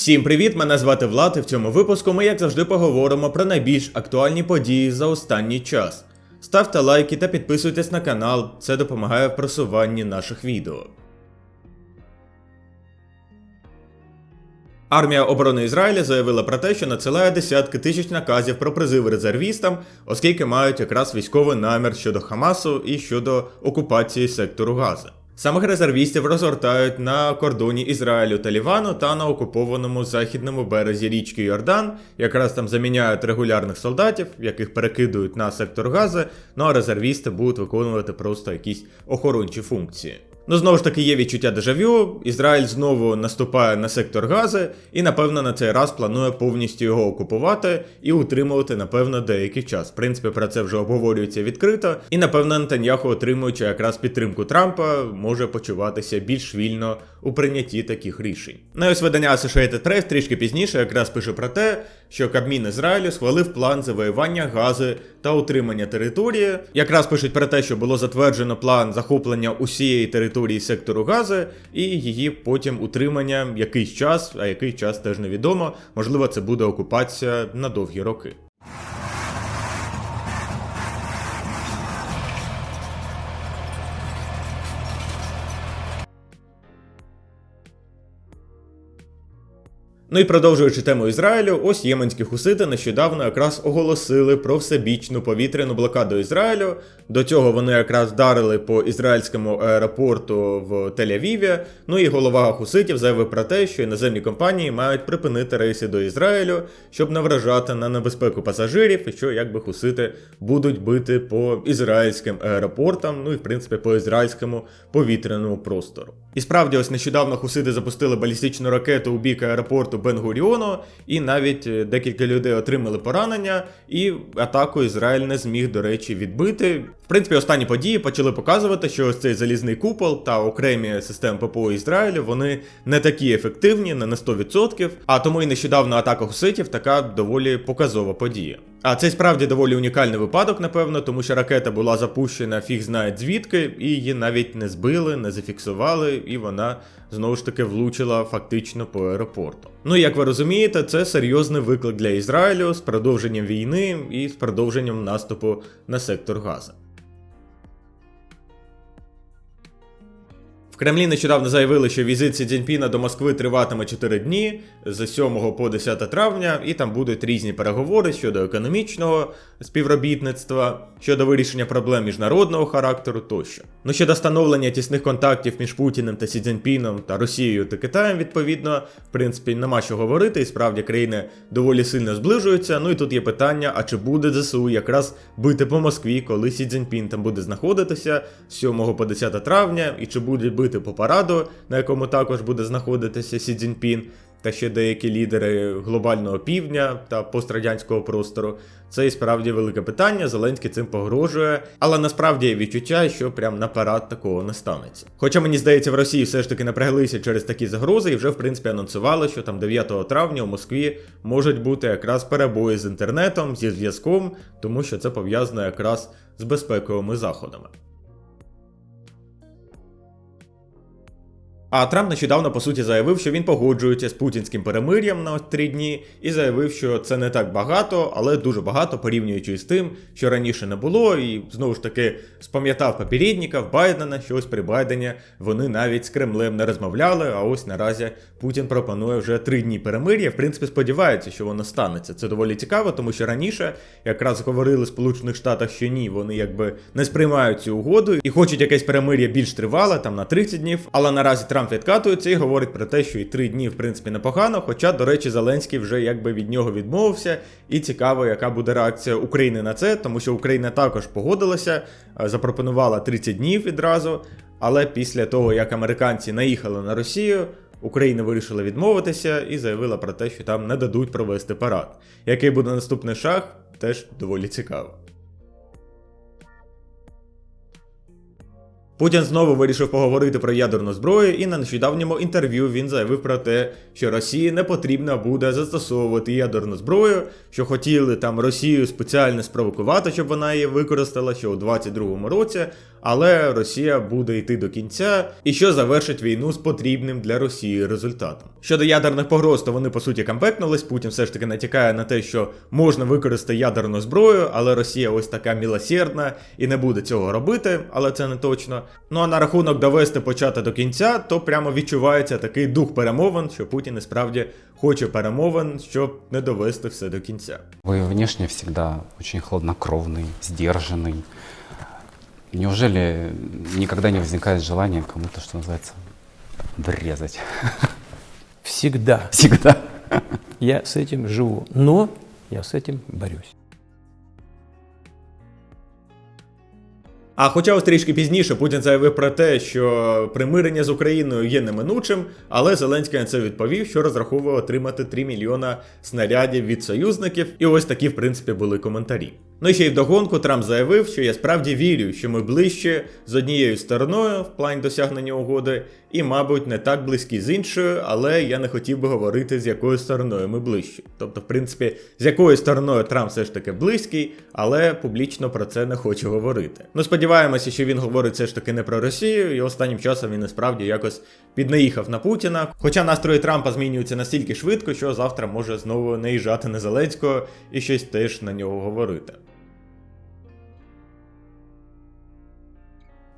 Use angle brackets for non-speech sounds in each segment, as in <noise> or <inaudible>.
Всім привіт! Мене звати Влад, і в цьому випуску ми, як завжди, поговоримо про найбільш актуальні події за останній час. Ставте лайки та підписуйтесь на канал, це допомагає в просуванні наших відео. Армія оборони Ізраїля заявила про те, що надсилає десятки тисяч наказів про призив резервістам, оскільки мають якраз військовий намір щодо Хамасу і щодо окупації сектору Гази. Самих резервістів розгортають на кордоні Ізраїлю та Лівану та на окупованому західному березі річки Йордан. Якраз там заміняють регулярних солдатів, яких перекидують на сектор Гази, ну а резервісти будуть виконувати просто якісь охорончі функції. Ну, знову ж таки, є відчуття дежавю. Ізраїль знову наступає на сектор Гази, і, напевно, на цей раз планує повністю його окупувати і утримувати, напевно, деякий час. В принципі, про це вже обговорюється відкрито. І, напевно, Нетаньяху, отримуючи якраз підтримку Трампа, може почуватися більш вільно у прийнятті таких рішень. Ну і ось видання Associated Press трішки пізніше якраз пише про те, що Кабмін Ізраїлю схвалив план завоювання Гази та утримання території. Якраз пишуть про те, що було затверджено план захоплення усієї території сектору Гази і її потім утримання якийсь час, а який час теж невідомо. Можливо, це буде окупація на довгі роки. Ну і продовжуючи тему Ізраїлю, ось єменські хусити нещодавно якраз оголосили про всебічну повітряну блокаду Ізраїлю. До цього вони якраз вдарили по ізраїльському аеропорту в Тель-Авіві. Ну і голова хуситів заявив про те, що іноземні компанії мають припинити рейси до Ізраїлю, щоб не вражати на небезпеку пасажирів, і що якби хусити будуть бити по ізраїльським аеропортам, ну і в принципі по ізраїльському повітряному простору. І справді, ось нещодавно хусити запустили балістичну ракету у бік аеропорту Бенгуріону, і навіть е, декілька людей отримали поранення, і атаку Ізраїль не зміг, до речі, відбити. В принципі, останні події почали показувати, що ось цей залізний купол та окремі системи ППО Ізраїлю вони не такі ефективні, не на 100%, а тому і нещодавно атака гуситів така доволі показова подія. А це справді доволі унікальний випадок, напевно, тому що ракета була запущена фіг знає звідки, і її навіть не збили, не зафіксували, і вона знову ж таки влучила фактично по аеропорту. Ну як ви розумієте, це серйозний виклик для Ізраїлю з продовженням війни і з продовженням наступу на сектор Газа. Кремлі нещодавно заявили, що візит Сі Цзіньпіна до Москви триватиме 4 дні з 7 по 10 травня, і там будуть різні переговори щодо економічного співробітництва, щодо вирішення проблем міжнародного характеру тощо. Ну щодо становлення тісних контактів між Путіним та Сі Цзіньпіном та Росією та Китаєм, відповідно, в принципі, нема що говорити, і справді країни доволі сильно зближуються. Ну і тут є питання: а чи буде ЗСУ якраз бити по Москві, коли Сі Цзіньпін там буде знаходитися з 7 по 10 травня, і чи буде бити по параду, на якому також буде знаходитися Сі Цзіньпін, та ще деякі лідери глобального півдня та пострадянського простору. Це і справді велике питання. Зеленський цим погрожує, але насправді є відчуття, що прям на парад такого не станеться. Хоча мені здається, в Росії все ж таки напряглися через такі загрози і вже в принципі анонсували, що там 9 травня у Москві можуть бути якраз перебої з інтернетом, зі зв'язком, тому що це пов'язано якраз з безпековими заходами. А Трамп нещодавно по суті заявив, що він погоджується з путінським перемир'ям на три дні, і заявив, що це не так багато, але дуже багато порівнюючи з тим, що раніше не було, і знову ж таки спам'ятав попередника Байдена, що ось при Байдені вони навіть з Кремлем не розмовляли. А ось наразі Путін пропонує вже три дні перемир'я. В принципі, сподівається, що воно станеться. Це доволі цікаво, тому що раніше якраз говорили Сполучених Штатах, що ні, вони якби не сприймають цю угоду і хочуть якесь перемир'я більш тривале, там на 30 днів. Але наразі Трамп Трамп відкатується і говорить про те, що і три дні, в принципі, непогано. Хоча, до речі, Зеленський вже якби від нього відмовився, і цікаво, яка буде реакція України на це, тому що Україна також погодилася, е, запропонувала 30 днів відразу. Але після того, як американці наїхали на Росію, Україна вирішила відмовитися і заявила про те, що там не дадуть провести парад. Який буде наступний шаг, теж доволі цікаво. Путін знову вирішив поговорити про ядерну зброю, і на нещодавньому інтерв'ю він заявив про те, що Росії не потрібно буде застосовувати ядерну зброю, що хотіли там Росію спеціально спровокувати, щоб вона її використала ще у 22-му році але Росія буде йти до кінця, і що завершить війну з потрібним для Росії результатом. Щодо ядерних погроз, то вони по суті кампектнулись. Путін все ж таки натякає на те, що можна використати ядерну зброю, але Росія ось така мілосердна і не буде цього робити, але це не точно. Ну а на рахунок довести почати до кінця, то прямо відчувається такий дух перемовин, що Путін і справді хоче перемовин, щоб не довести все до кінця. Вы внешне всегда очень хладнокровный, сдержанный. Неужели никогда не возникает желания кому-то, что называется, врезать? <laughs> Всегда. Всегда. Я с этим живу, но я с этим борюсь. А хоча ось трішки пізніше Путін заявив про те, що примирення з Україною є неминучим, але Зеленський на це відповів, що розраховує отримати 3 мільйона снарядів від союзників, і ось такі, в принципі, були коментарі. Ну і ще й вдогонку Трамп заявив, що я справді вірю, що ми ближче з однією стороною в плані досягнення угоди, і, мабуть, не так близькі з іншою, але я не хотів би говорити, з якою стороною ми ближчі. Тобто, в принципі, з якою стороною Трамп все ж таки близький, але публічно про це не хоче говорити. Ну, сподіваємося, що він говорить все ж таки не про Росію, і останнім часом він насправді якось піднаїхав на Путіна. Хоча настрої Трампа змінюються настільки швидко, що завтра може знову наїжджати на Зеленського і щось теж на нього говорити.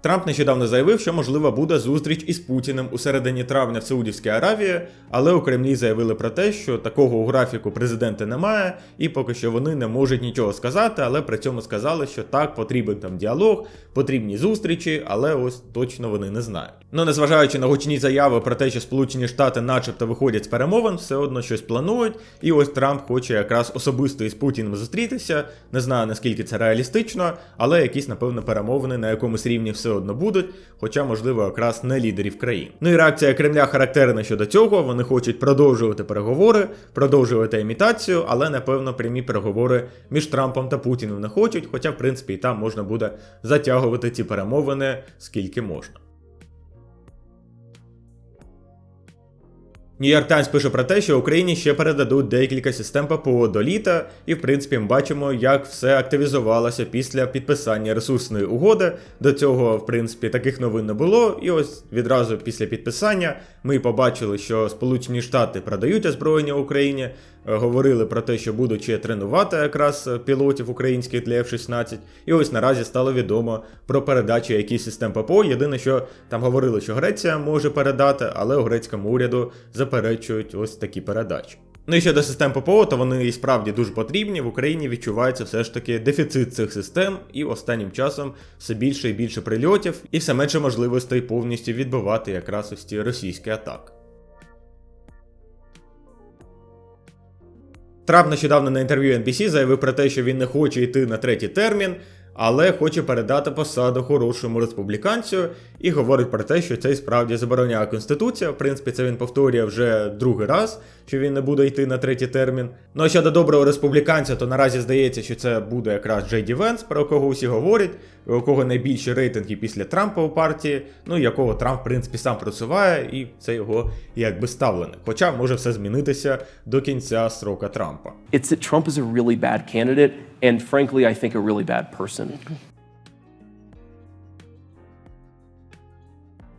Трамп нещодавно заявив, що можливо буде зустріч із Путіним у середині травня в Саудівській Аравії, але у Кремлі заявили про те, що такого у графіку президента немає, і поки що вони не можуть нічого сказати, але при цьому сказали, що так, потрібен там діалог, потрібні зустрічі, але ось точно вони не знають. Ну незважаючи на гучні заяви про те, що Сполучені Штати, начебто, виходять з перемовин, все одно щось планують, і ось Трамп хоче якраз особисто із Путіним зустрітися. Не знаю наскільки це реалістично, але якісь, напевно, перемовини на якомусь рівні все одно будуть, хоча, можливо, якраз не лідерів країн. Ну і реакція Кремля характерна щодо цього. Вони хочуть продовжувати переговори, продовжувати імітацію, але напевно прямі переговори між Трампом та Путіним не хочуть, хоча, в принципі, і там можна буде затягувати ці перемовини скільки можна. Нью-Йорк Таймс пише про те, що Україні ще передадуть декілька систем ППО до літа, і в принципі ми бачимо, як все активізувалося після підписання ресурсної угоди. До цього, в принципі, таких новин не було. І ось відразу після підписання ми побачили, що Сполучені Штати продають озброєння Україні. е, Говорили про те, що будуть ще тренувати якраз е, пілотів українських для F-16. І ось наразі стало відомо про передачу якихось систем ППО. Єдине, що там говорили, що Греція може передати, але у грецькому уряду заперечують ось такі передачі. Ну і щодо систем ППО, то вони і справді дуже потрібні. В Україні відчувається все ж таки дефіцит цих систем, і останнім часом все більше і більше прильотів, і все менше можливостей повністю відбивати якраз ось ці російські атаки. Трамп нещодавно на інтерв'ю NBC заявив про те, що він не хоче йти на третій термін, але хоче передати посаду хорошому республіканцю і говорить про те, що це справді забороняє конституція. В принципі, це він повторює вже другий раз, що він не буде йти на третій термін. Ну а щодо доброго республіканця, то наразі здається, що це буде якраз Джей Ді Венс, про кого усі говорять, у кого найбільші рейтинги після Трампа у партії, ну якого Трамп, в принципі, сам просуває, і це його якби ставлене. Хоча може все змінитися до кінця строка Трампа. it's that Trump is a really bad candidate, and frankly, I think a really bad person.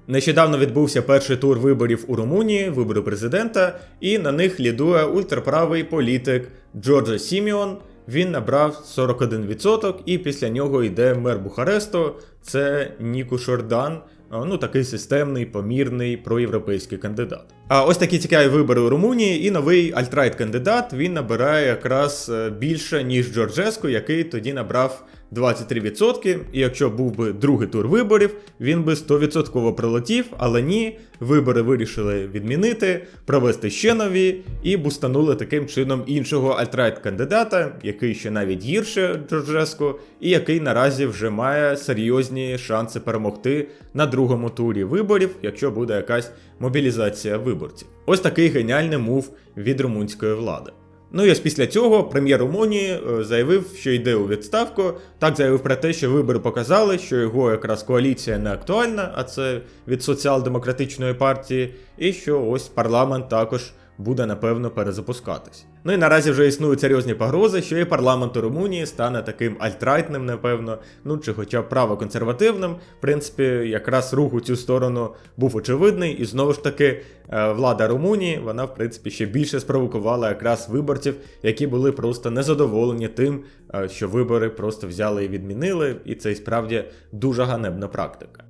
Нещодавно відбувся перший тур виборів у Румунії, вибори президента, і на них лідує ультраправий політик Джорджо Сіміон. Він набрав 41%, і після нього йде мер Бухаресту. Це Ніку Шордан. Ну, такий системний, помірний проєвропейський кандидат. А ось такі цікаві вибори у Румунії, і новий альтрайт кандидат він набирає якраз е, більше, ніж Джорджеску, який тоді набрав 23%. І якщо був би другий тур виборів, він би 100% прилетів, але ні, вибори вирішили відмінити, провести ще нові і бустанули таким чином іншого альтрайт-кандидата, який ще навіть гірше Джорджеску, і який наразі вже має серйозні шанси перемогти на другому турі виборів, якщо буде якась мобілізація виборців. Ось такий геніальний мув від румунської влади. Ну і ось після цього прем'єр Румунії е, заявив, що йде у відставку. Так заявив про те, що вибори показали, що його якраз коаліція не актуальна, а це від соціал-демократичної партії, і що ось парламент також буде напевно перезапускатись. Ну і наразі вже існують серйозні погрози, що і парламент Румунії стане таким альтрайтним, напевно, ну чи хоча б правоконсервативним. В принципі, якраз рух у цю сторону був очевидний, і знову ж таки, е, влада Румунії, вона, в принципі, ще більше спровокувала якраз виборців, які були просто незадоволені тим, е, що вибори просто взяли і відмінили, і це і справді дуже ганебна практика.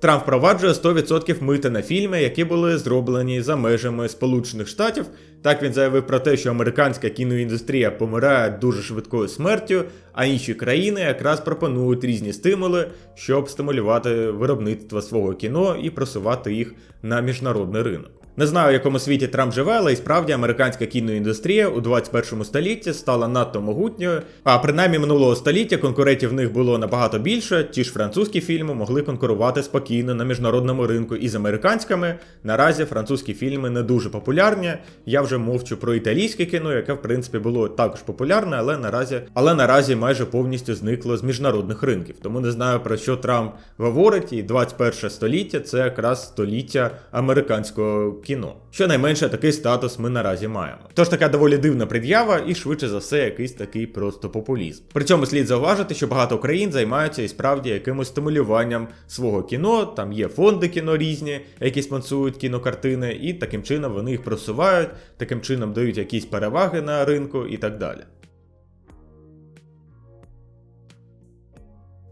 Трамп впроваджує 100% мита на фільми, які були зроблені за межами Сполучених Штатів. Так він заявив про те, що американська кіноіндустрія помирає дуже швидкою смертю, а інші країни якраз пропонують різні стимули, щоб стимулювати виробництво свого кіно і просувати їх на міжнародний ринок. Не знаю, в якому світі Трамп живе, але і справді американська кіноіндустрія у 21 столітті стала надто могутньою. А принаймні минулого століття конкурентів в них було набагато більше. Ті ж французькі фільми могли конкурувати спокійно на міжнародному ринку із американськими. Наразі французькі фільми не дуже популярні. Я вже мовчу про італійське кіно, яке в принципі було також популярне, але наразі, але наразі майже повністю зникло з міжнародних ринків. Тому не знаю про що Трамп говорить. І 21 століття це якраз століття американського кіно. Щонайменше такий статус ми наразі маємо. Тож така доволі дивна пред'ява, і швидше за все, якийсь такий просто популізм. При цьому слід зауважити, що багато країн займаються і справді якимось стимулюванням свого кіно. Там є фонди кіно різні, які спонсують кінокартини, і таким чином вони їх просувають, таким чином дають якісь переваги на ринку і так далі.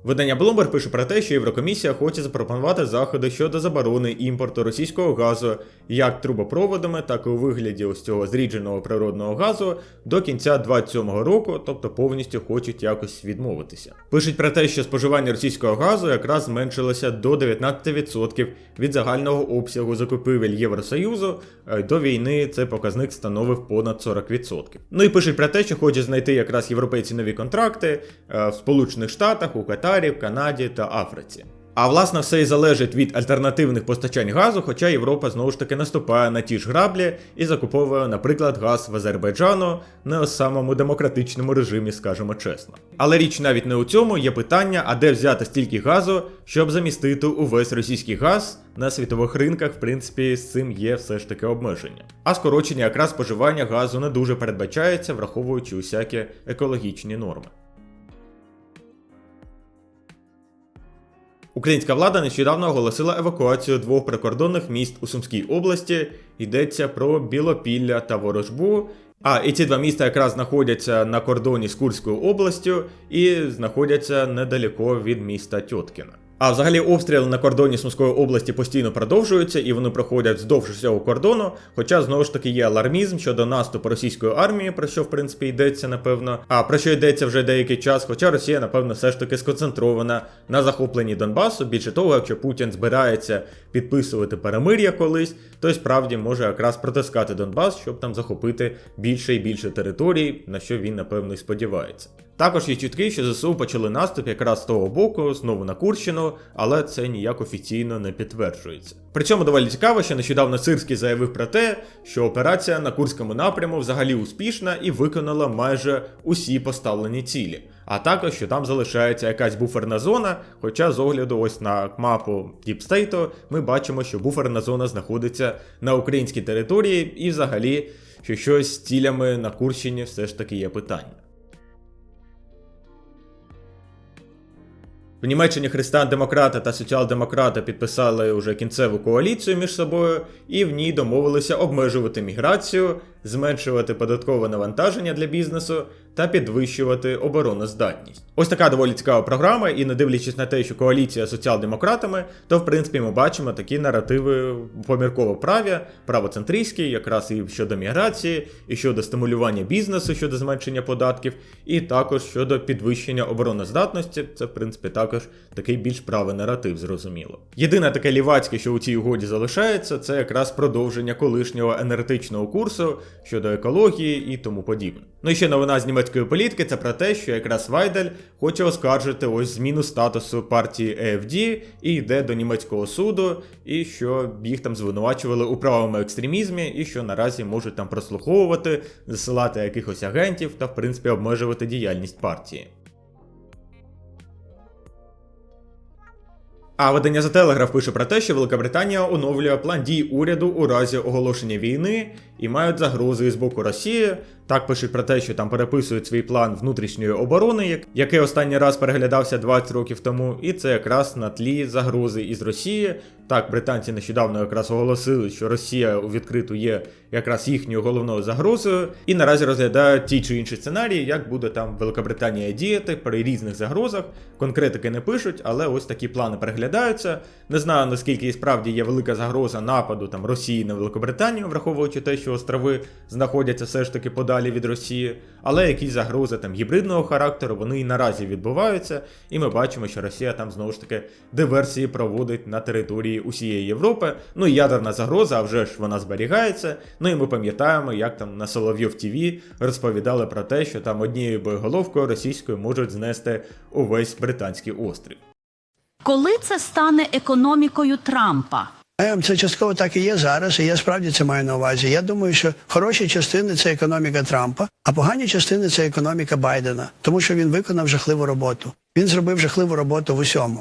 Видання Bloomberg пише про те, що Єврокомісія хоче запропонувати заходи щодо заборони імпорту російського газу як трубопроводами, так і у вигляді ось цього зрідженого природного газу до кінця 2027 року, тобто повністю хочуть якось відмовитися. Пишуть про те, що споживання російського газу якраз зменшилося до 19% від загального обсягу закупівель Євросоюзу. Е, До війни цей показник становив понад 40%. Ну і пишуть про те, що хочуть знайти якраз європейці нові контракти е, в Сполучених Штатах, у Катарі, в Канаді та Африці. А власне все і залежить від альтернативних постачань газу, хоча Європа знову ж таки наступає на ті ж граблі і закуповує, наприклад, газ в Азербайджану не у самому демократичному режимі, скажімо чесно. Але річ навіть не у цьому є питання, а де взяти стільки газу, щоб замістити увесь російський газ на світових ринках, в принципі, з цим є все ж таки обмеження. А скорочення якраз споживання газу не дуже передбачається, враховуючи усякі екологічні норми. Українська влада нещодавно оголосила евакуацію двох прикордонних міст у Сумській області. Йдеться про Білопілля та Ворожбу. А і ці два міста якраз знаходяться на кордоні з Курською областю і знаходяться недалеко від міста Тьоткіна. А взагалі обстріли на кордоні Сумської області постійно продовжуються і вони проходять вздовж усього кордону. Хоча знову ж таки є алармізм щодо наступу російської армії, про що в принципі йдеться, напевно. А про що йдеться вже деякий час. Хоча Росія, напевно, все ж таки сконцентрована на захопленні Донбасу. Більше того, якщо Путін збирається підписувати перемир'я колись, то й справді може якраз протискати Донбас, щоб там захопити більше і більше територій, на що він напевно і сподівається. Також є чутки, що ЗСУ почали наступ якраз з того боку, знову на Курщину, але це ніяк офіційно не підтверджується. При цьому доволі цікаво, що нещодавно Сирський заявив про те, що операція на Курському напряму взагалі успішна і виконала майже усі поставлені цілі. А також, що там залишається якась буферна зона, хоча з огляду ось на мапу Діпстейту ми бачимо, що буферна зона знаходиться на українській території, і взагалі, що щось з цілями на Курщині все ж таки є питання. В Німеччині християн-демократи та соціал-демократи підписали уже кінцеву коаліцію між собою, і в ній домовилися обмежувати міграцію, зменшувати податкове навантаження для бізнесу та підвищувати обороноздатність. Ось така доволі цікава програма, і не дивлячись на те, що коаліція з соціал-демократами, то в принципі ми бачимо такі наративи помірково праві, правоцентристські, якраз і щодо міграції, і щодо стимулювання бізнесу щодо зменшення податків, і також щодо підвищення обороноздатності. Це в принципі також такий більш правий наратив, зрозуміло. Єдине таке лівацьке, що у цій угоді залишається, це якраз продовження колишнього енергетичного курсу щодо екології і тому подібне. Ну і ще новина з німецької політики це про те, що якраз Вайдель хоче оскаржити ось зміну статусу партії AFD і йде до німецького суду, і що їх там звинувачували у правому екстремізмі, і що наразі можуть там прослуховувати, засилати якихось агентів та в принципі обмежувати діяльність партії. А видання The Telegraph пише про те, що Великобританія оновлює план дій уряду у разі оголошення війни і мають загрози з боку Росії. Так пишуть про те, що там переписують свій план внутрішньої оборони, який останній раз переглядався 20 років тому, і це якраз на тлі загрози із Росії. Так, британці нещодавно якраз оголосили, що Росія у відкриту є якраз їхньою головною загрозою, і наразі розглядають ті чи інші сценарії, як буде там Великобританія діяти при різних загрозах. Конкретики не пишуть, але ось такі плани переглядаються. Не знаю наскільки і справді є велика загроза нападу там Росії на Великобританію, враховуючи те, що острови знаходяться все ж таки подалі від Росії, але якісь загрози там гібридного характеру вони і наразі відбуваються, і ми бачимо, що Росія там знову ж таки диверсії проводить на території усієї Європи. Ну і ядерна загроза, а вже ж вона зберігається. Ну і ми пам'ятаємо, як там на Соловйов ТВ розповідали про те, що там однією боєголовкою російською можуть знести увесь британський острів. Коли це стане економікою Трампа? Е, Це частково так і є зараз, і я справді це маю на увазі. Я думаю, що хороші частини це економіка Трампа, а погані частини це економіка Байдена, тому що він виконав жахливу роботу. Він зробив жахливу роботу в усьому.